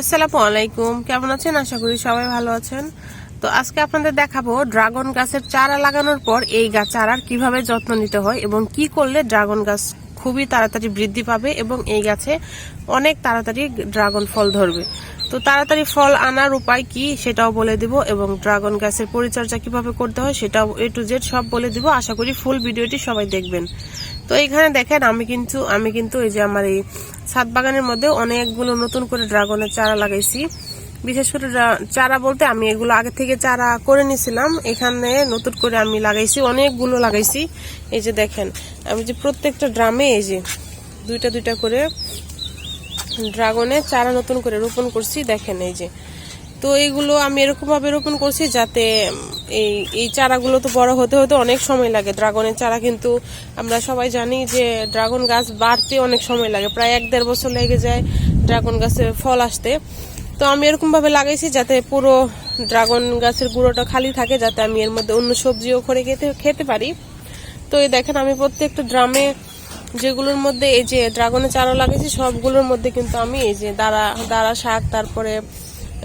আসসালামু আলাইকুম। কেমন আছেন? আশা করি সবাই ভালো আছেন। তো আজকে আপনাদের দেখাবো ড্রাগন গাছের চারা লাগানোর পর এই গাছ চারার কীভাবে যত্ন নিতে হয় এবং কি করলে ড্রাগন গাছ খুবই তাড়াতাড়ি বৃদ্ধি পাবে এবং এই গাছে অনেক তাড়াতাড়ি ড্রাগন ফল ধরবে। তো তাড়াতাড়ি ফল আনার উপায় কি সেটাও বলে দিব এবং ড্রাগন গাছের পরিচর্যা কীভাবে করতে হয় সেটাও এ টু জেড সব বলে দিব। আশা করি ফুল ভিডিওটি সবাই দেখবেন। তো এখানে দেখেন আমি কিন্তু আমি কিন্তু এই যে আমার এই ছাদ বাগানের মধ্যে অনেকগুলো নতুন করে ড্রাগনের চারা লাগাইছি। বিশেষ করে চারা বলতে আমি এগুলো আগে থেকে চারা করে নিয়েছিলাম। এখানে নতুন করে আমি লাগাইছি, অনেকগুলো লাগাইছি। এই যে দেখেন, আমি যে প্রত্যেকটা ড্রামে এই যে দুইটা দুইটা করে ড্রাগনের চারা নতুন করে রোপণ করছি, দেখেন এই যে। তো এইগুলো আমি এরকম ভাবে রোপণ করছি যাতে এই এই চারাগুলো তো বড় হতে হতে অনেক সময় লাগে। ড্রাগনের চারা কিন্তু আমরা সবাই জানি যে ড্রাগন গাছ বাড়তে অনেক সময় লাগে। প্রায় এক দেড় বছর লেগে যায় ড্রাগন গাছে ফল আসতে। তো আমি এরকম ভাবে লাগাইছি যাতে পুরো ড্রাগন গাছের গুঁড়োটা খালি থাকে, যাতে আমি এর মধ্যে অন্য সবজিও করে খেতে খেতে পারি। তো এই দেখেন, আমি প্রত্যেকটা ড্রামে যেগুলোর মধ্যে এই যে ড্রাগনের চারা লাগিয়েছি সবগুলোর মধ্যে কিন্তু আমি এই যে দাঁড়া দাঁড়া শাক, তারপরে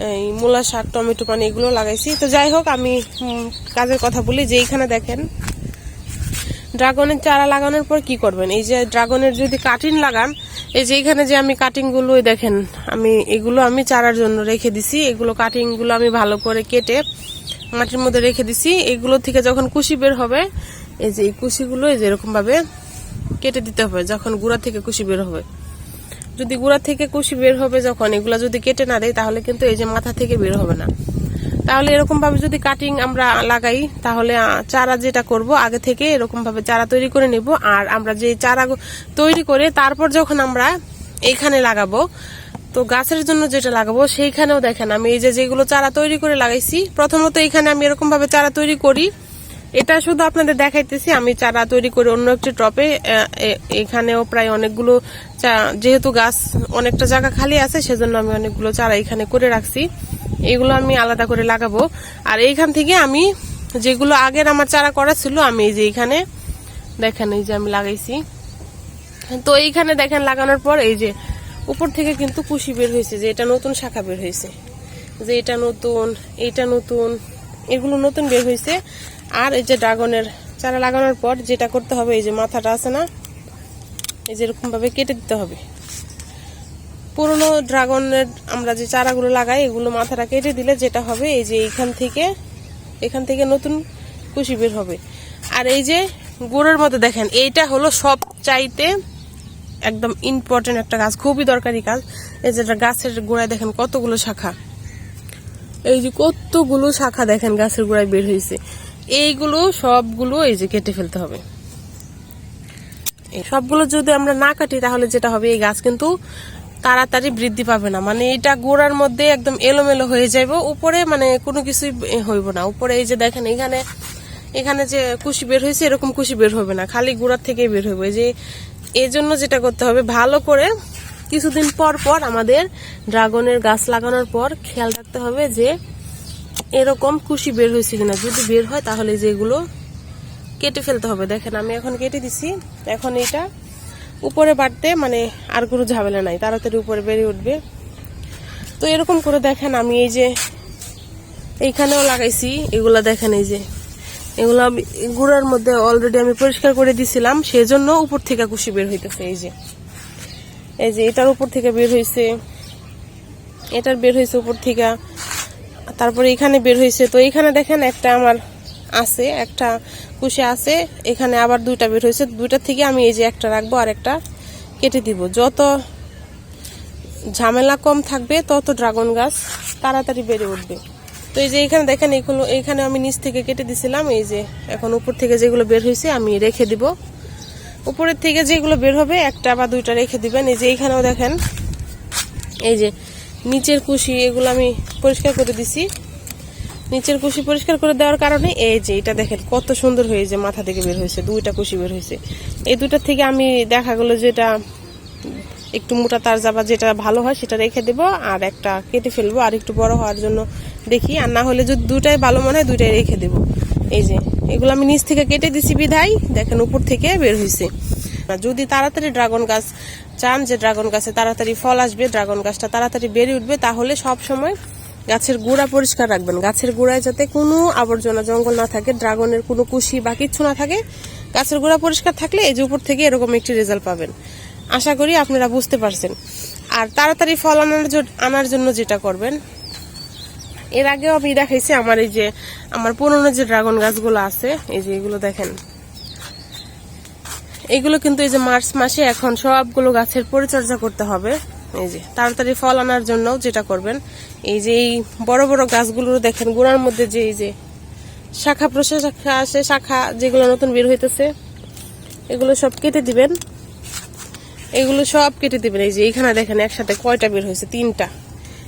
এই মূলা শাক, টমেটো পানি এগুলো লাগাইছি। তো যাই হোক, আমি কাজের কথা বলি যে এইখানে দেখেন, ড্রাগনের চারা লাগানোর পর কি করবেন? এই যে ড্রাগনের যদি কাটিং লাগান, এই যে এখানে যে আমি কাটিংগুলো দেখেন, আমি এগুলো আমি চারার জন্য রেখে দিছি। এগুলো কাটিংগুলো আমি ভালো করে কেটে মাটির মধ্যে রেখে দিছি। এগুলো থেকে যখন কুশি বের হবে, এই যে এই কুশিগুলো এই যে এরকম ভাবে কেটে দিতে হবে, যখন গুড়া থেকে কুশি বের হবে। যদি গুড়া থেকে কুশি বের হবে যখন, এগুলা যদি কেটে না দেয়, তাহলে কিন্তু এই যে মাথা থেকে বের হবে না। তাহলে এরকম ভাবে যদি কাটিং আমরা লাগাই, তাহলে চারা যেটা করব, আগে থেকে এরকম ভাবে চারা তৈরি করে নেব। আর আমরা যে চারা তৈরি করে তারপর যখন আমরা এইখানে লাগাবো, তো গাছের জন্য যেটা লাগাবো, সেইখানেও দেখেন আমি এই যে যেগুলো চারা তৈরি করে লাগাইছি, প্রথমত এখানে আমি এরকম ভাবে চারা তৈরি করি। এটা শুধু আপনাদের দেখাইতেছি, আমি চারা তৈরি করে অন্য একটি টপে এখানেও প্রায় অনেকগুলো যেহেতু গাছ অনেকটা জায়গা খালি আছে, সেজন্য আমি অনেকগুলো চারা এখানে করে রাখছি। এগুলো আমি আলাদা করে লাগাবো। আর এইখান থেকে আমি যেগুলো আগের আমার চারা করা ছিল, আমি এই যে এখানে, দেখেন এই যে আমি লাগাইছি। তো এইখানে দেখেন লাগানোর পর এই যে উপর থেকে কিন্তু কুশি বের হয়েছে, যে এটা নতুন শাখা বের হয়েছে। যে এটা নতুন, এইটা নতুন, এগুলো নতুন বের হয়েছে। আর এই যে ড্রাগনের চারা লাগানোর পর যেটা করতে হবে, এই যে মাথাটা আছে না, এই যে এরকম ভাবে কেটে দিতে হবে। পুরনো ড্রাগনের আমরা যে চারাগুলো লাগাই, এগুলো মাথাটা কেটে দিলে যেটা হবে, এই যে এইখান থেকে, এখান থেকে নতুন কুশি বের হবে। আর এই যে গোড়ের মতো দেখেন, এইটা হলো সব চাইতে একদম ইম্পর্টেন্ট একটা গাছ, খুবই দরকারি কাজ। এই যে গাছের গোড়ায় দেখেন কতগুলো শাখা। এই যে কতগুলো শাখা দেখেন গাছের গোড়ায় বের হয়েছে। এইগুলো সবগুলো এই যে কেটে ফেলতে হবে। সবগুলো যদি আমরা না কাটি, তাহলে যেটা হবে, এই গাছ কিন্তু তাড়াতাড়ি বৃদ্ধি পাবে না। মানে এটা গোড়ার মধ্যে একদম এলোমেলো হয়ে যাবে উপরে মানে কোনো কিছুই হইব না। উপরে এই যে দেখেন এখানে এখানে যে কুশি বের হয়েছে, এরকম কুশি বের হবে না। খালি গোড়ার থেকেই বের হবে যে এই জন্য যেটা করতে হবে, ভালো করে কিছুদিন পর পর আমাদের ড্রাগনের গাছ লাগানোর পর খেয়াল রাখতে হবে যে এরকম কুশি বের হয়েছে কিনা যদি বের হয়, তাহলে যেগুলো কেটে ফেলতে হবে। দেখেন, আমি এখন কেটে দিছি। এখন এটা উপরে বাড়তে মানে আর কোনো ঝামেলা নাই। তাড়াতাড়ি উপরে বেরিয়ে উঠবে। তো এরকম করে দেখেন, আমি এই যে এইখানেও লাগাইছি। এগুলা দেখেন, এই যে এগুলো আমি গুঁড়ার মধ্যে অলরেডি আমি পরিষ্কার করে দিছিলাম। সেজন্য উপর থেকে কুশি বের হইতেছে, এই যে। এই যে, এটার উপর থেকে বের হয়েছে এটার বের হয়েছে উপর থেকে। তারপরে এখানে বের হয়েছে। তো এখানে দেখেন একটা আমার আছে, একটা কুশি আছে, এখানে আবার দুইটা বের হয়েছে। দুইটা থেকে আমি এই যে একটা রাখব, আর একটা কেটে দিব। যত ঝামেলা কম থাকবে, তত ড্রাগন গাছ তাড়াতাড়ি বেড়ে উঠবে। তো এই যে এখানে দেখেন, এগুলো এখানে আমি নিচ থেকে কেটে দিছিলাম। এই যে এখন উপর থেকে যেগুলো বের হয়েছে, আমি রেখে দিব। উপরের থেকে যেগুলো বের হবে, একটা বা দুইটা রেখে দিবেন। এই যে এইখানেও দেখেন, এই যে নিচের কুশি এগুলো আমি পরিষ্কার করে দিছি। নিচের কুশি পরিষ্কার করে দেওয়ার কারণে এই যে এটা দেখেন কত সুন্দর হয়েছে, মাথা থেকে বের হয়েছে, দুইটা কুশি বের হয়েছে। এই দুইটা থেকে আমি দেখা গেলো যেটা একটু মোটা তার যাবা যেটা ভালো হয় সেটা রেখে দেবো আর একটা কেটে ফেলব আর একটু বড় হওয়ার জন্য দেখি। আর না হলে যদি দুটাই ভালো মনে হয় দুইটাই রেখে দেবো। এই যে এগুলো আমি নিচ থেকে কেটে দিছি বিধাই দেখেন উপর থেকে বের হয়েছে। যদি তাড়াতাড়ি ড্রাগন গাছ চান যে ড্রাগন গাছে তাড়াতাড়ি ফল আসবে, ড্রাগন গাছটা তাড়াতাড়ি বেড়ে উঠবে, তাহলে সব সময় গাছের গোড়া পরিষ্কার রাখবেন। গাছের গোড়ায় যাতে কোনো আবর্জনা জঙ্গল না থাকে, ড্রাগনের কোনো কুশি বা কিচ্ছু না থাকে, গাছের গোড়া পরিষ্কার থাকলে এই যে উপর থেকে এরকম একটি রেজাল্ট পাবেন। আশা করি আপনারা বুঝতে পারছেন। আর তাড়াতাড়ি ফল আনার আনার জন্য যেটা করবেন, এর আগেও আমি দেখাইছি আমার এই যে, আমার পুরনো যে ড্রাগন গাছগুলো আছে, এই যে এগুলো দেখেন। এগুলো কিন্তু এই যে মার্চ মাসে এখন সবগুলো গাছের পরিচর্যা করতে হবে। এই যে তাড়াতাড়ি ফল আনার জন্য যেটা করবেন। এই যে এই বড় বড় গাছগুলো দেখেন, গোড়ার মধ্যে যে এই যে শাখা প্রশাখা আছে, শাখা যেগুলো নতুন বের হইতেছে, এগুলো সব কেটে দিবেন। এগুলো সব কেটে দিবেন। এই যে এইখানে দেখেন একসাথে কয়টা বের হয়েছে? তিনটা।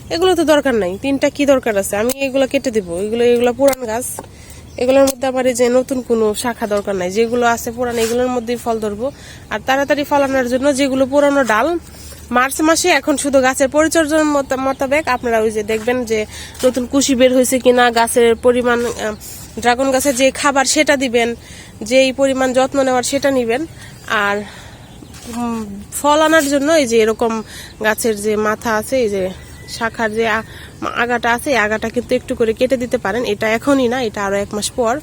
এগুলো তো দরকার নাই। তিনটা কি দরকার আছে? আমি এগুলো কেটে দিব। এগুলো এগুলো পুরান গাছ। এগুলোর মধ্যে আবার এই যে নতুন কোনো শাখা দরকার নাই। যেগুলো আছে পুরান, এগুলোর মধ্যেই ফল ধরবো। আর তাড়াতাড়ি ফল আনার জন্য যেগুলো পুরানো ডাল, মার্চ মাসে এখন শুধু গাছের পরিচর্যার মত- মোতাবেক আপনারা ওই যে দেখবেন যে নতুন কুশি বের হয়েছে কিনা, গাছের পরিমাণ ড্রাগন গাছের যে খাবার সেটা দিবেন, যেই পরিমাণ যত্ন নেওয়ার সেটা নিবেন। আর ফল আনার জন্য এই যে এরকম গাছের যে মাথা আছে, এই যে শাখার যে আগাটা আছে আগাটা কিন্তু একটু করে কেটে দিতে পারেন। এটা এখনই না, এটা আরও এক মাস পর।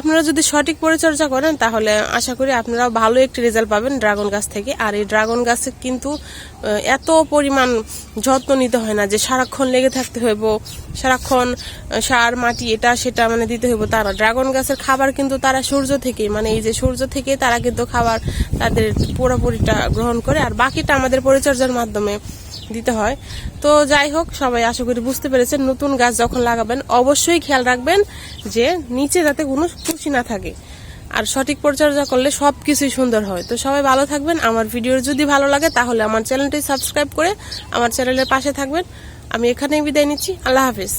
আপনারা যদি সঠিক পরিচর্যা করেন, তাহলে আশা করি আপনারা ভালো একটি রেজাল্ট পাবেন ড্রাগন গাছ থেকে। আর এই ড্রাগন গাছে কিন্তু এত পরিমাণ যত্ন নিতে হয় না যে সারাক্ষণ লেগে থাকতে হইব, সারাক্ষণ সার, মাটি, এটা, সেটা মানে দিতে হইব তারা ড্রাগন গাছের খাবার কিন্তু তারা সূর্য থেকে মানে এই যে সূর্য থেকে তারা কিন্তু খাবার তাদের পুরোপুরিটা গ্রহণ করে। আর বাকিটা আমাদের পরিচর্যার মাধ্যমে দিতে হয়। তো যাই হোক, সবাই আশা করি বুঝতে পেরেছেন, নতুন গাছ যখন লাগাবেন, অবশ্যই খেয়াল রাখবেন যে নিচে যাতে কোনো খুশি না থাকে। আর সঠিক পরিচর্যা করলে সব কিছুই সুন্দর হয়। তো সবাই ভালো থাকবেন। আমার ভিডিও যদি ভালো লাগে, তাহলে আমার চ্যানেলটি সাবস্ক্রাইব করে আমার চ্যানেলের পাশে থাকবেন। আমি এখানেই বিদায় নিচ্ছি। আল্লাহ হাফিজ।